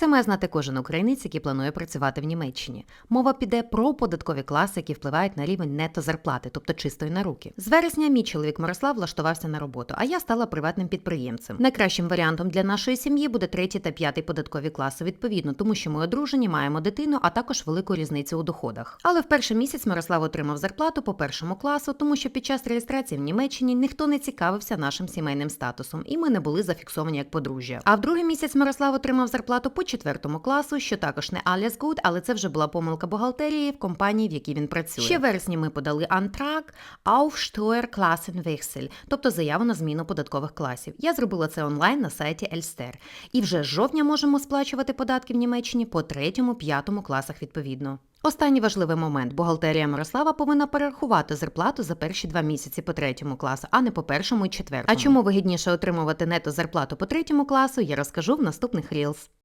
Це має знати кожен українець, який планує працювати в Німеччині. Мова піде про податкові класи, які впливають на рівень нето зарплати, тобто чистої на руки. З вересня мій чоловік Мирослав влаштувався на роботу, а я стала приватним підприємцем. Найкращим варіантом для нашої сім'ї буде третій та п'ятий податкові класи, відповідно, тому що ми одружені, маємо дитину, а також велику різницю у доходах. Але в перший місяць Мирослав отримав зарплату по першому класу, тому що під час реєстрації в Німеччині ніхто не цікавився нашим сімейним статусом, і ми не були зафіксовані як подружжя. А в другий місяць Мирослав отримав зарплату по четвертому класу, що також не alles good, але це вже була помилка бухгалтерії в компанії, в якій він працює. Ще в вересні ми подали антрак auf Steuerklassenwechsel, тобто заяву на зміну податкових класів. Я зробила це онлайн на сайті Elster. І вже з жовтня можемо сплачувати податки в Німеччині по третьому, п'ятому класах відповідно. Останній важливий момент. Бухгалтерія Мирослава повинна перерахувати зарплату за перші два місяці по третьому класу, а не по першому і четвертому. А чому вигідніше отримувати нето зарплату по третьому класу, я розкажу в наступних Reels.